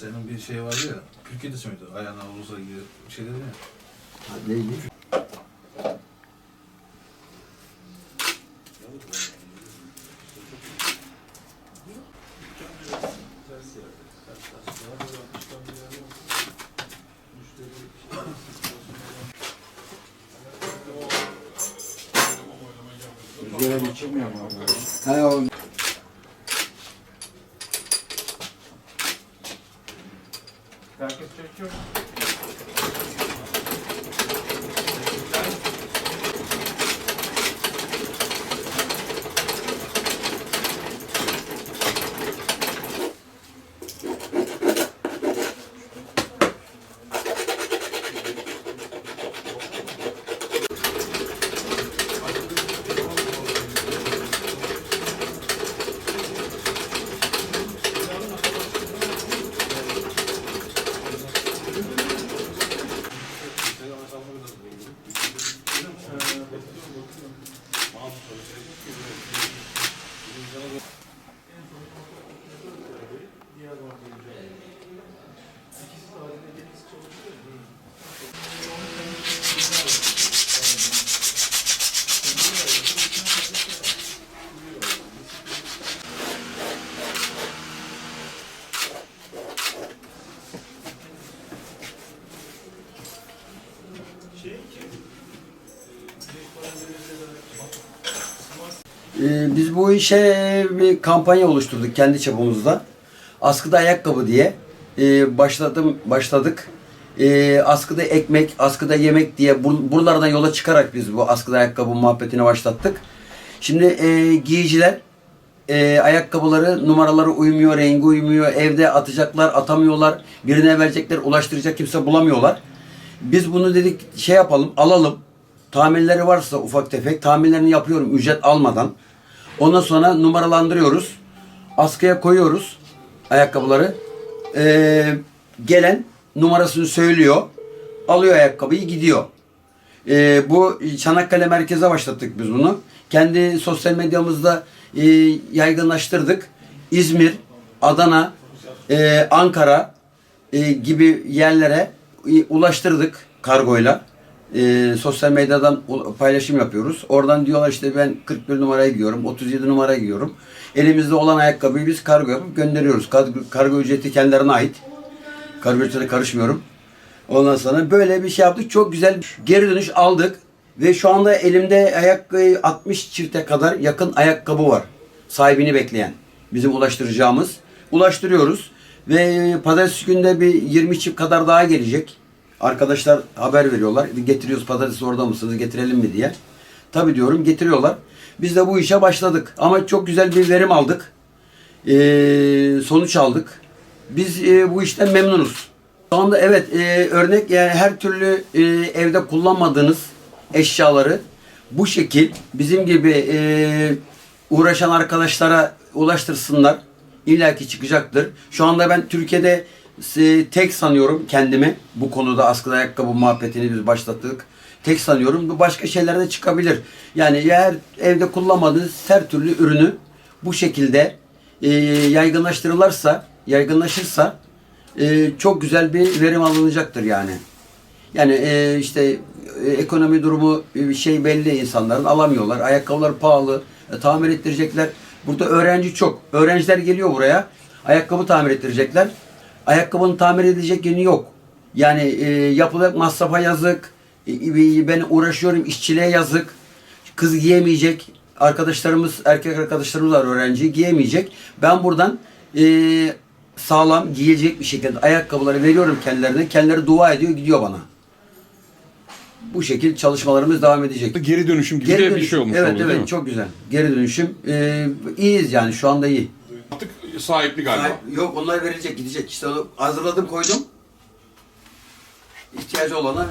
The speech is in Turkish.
Senin bir şey vardı ya, Türkiye'de miydi? Ayağına olursa gibi bir şey dedin ya. Ha, Neydi? Rüzgara bir çıkmıyor mu abi? O... Ee, biz bu işe bir kampanya oluşturduk kendi çapımızda. Askıda ayakkabı diye ee, başladım başladık. Ee, askıda ekmek, askıda yemek diye bur- buralardan yola çıkarak biz bu askıda ayakkabı muhabbetini başlattık. Şimdi ee, giyiciler ee, ayakkabıları numaraları uymuyor, rengi uymuyor, evde atacaklar, atamıyorlar, birine verecekler, ulaştıracak kimse bulamıyorlar. Biz bunu dedik şey yapalım, alalım. Tamirleri varsa ufak tefek tamirlerini yapıyorum ücret almadan. Ondan sonra numaralandırıyoruz. Askıya koyuyoruz ayakkabıları. Ee, gelen numarasını söylüyor. Alıyor ayakkabıyı gidiyor. Ee, bu Çanakkale merkeze başlattık biz bunu. Kendi sosyal medyamızda e, yaygınlaştırdık. İzmir, Adana, e, Ankara e, gibi yerlere e, ulaştırdık kargoyla. E, sosyal medyadan paylaşım yapıyoruz. Oradan diyorlar işte ben 41 numaraya giyiyorum, 37 numaraya giyiyorum. Elimizde olan ayakkabıyı biz kargo yapıp gönderiyoruz. Kargo, kargo ücreti kendilerine ait. Kargo ücretine karışmıyorum. Ondan sonra böyle bir şey yaptık. Çok güzel geri dönüş aldık. Ve şu anda elimde ayakkabı 60 çifte kadar yakın ayakkabı var. Sahibini bekleyen. Bizim ulaştıracağımız. Ulaştırıyoruz. Ve pazartesi günde bir 20 çift kadar daha gelecek. Arkadaşlar haber veriyorlar. Getiriyoruz pazartesi orada mısınız getirelim mi diye. Tabi diyorum getiriyorlar. Biz de bu işe başladık. Ama çok güzel bir verim aldık. Ee, sonuç aldık. Biz e, bu işten memnunuz. Şu anda evet e, örnek yani her türlü e, evde kullanmadığınız eşyaları bu şekil bizim gibi e, uğraşan arkadaşlara ulaştırsınlar. İlla ki çıkacaktır. Şu anda ben Türkiye'de e, tek sanıyorum kendimi bu konuda askıda ayakkabı muhabbetini biz başlattık. Tek sanıyorum. Bu başka şeyler de çıkabilir. Yani eğer evde kullanmadığınız her türlü ürünü bu şekilde e, yaygınlaştırılırsa, yaygınlaşırsa e, çok güzel bir verim alınacaktır yani. Yani e, işte e, ekonomi durumu e, şey belli insanların alamıyorlar. Ayakkabılar pahalı. e, tamir ettirecekler. Burada öğrenci çok. Öğrenciler geliyor buraya. Ayakkabı tamir ettirecekler. Ayakkabının tamir edilecek yönü yok. Yani e, yapılacak masrafa yazık. E, e, ben uğraşıyorum işçiliğe yazık. Kız giyemeyecek. Arkadaşlarımız, erkek arkadaşlarımız var öğrenci giyemeyecek. Ben buradan e, sağlam giyecek bir şekilde ayakkabıları veriyorum kendilerine. Kendileri dua ediyor gidiyor bana. Bu şekilde çalışmalarımız devam edecek. Geri dönüşüm gibi Geri de bir dönüş- şey olmuş Evet oluyor evet değil mi? çok güzel. Geri dönüşüm. Ee, iyiyiz yani şu anda iyi. Artık sahipli galiba. Sahip- Yok onlar verilecek gidecek. İşte onu hazırladım koydum. İhtiyacı olana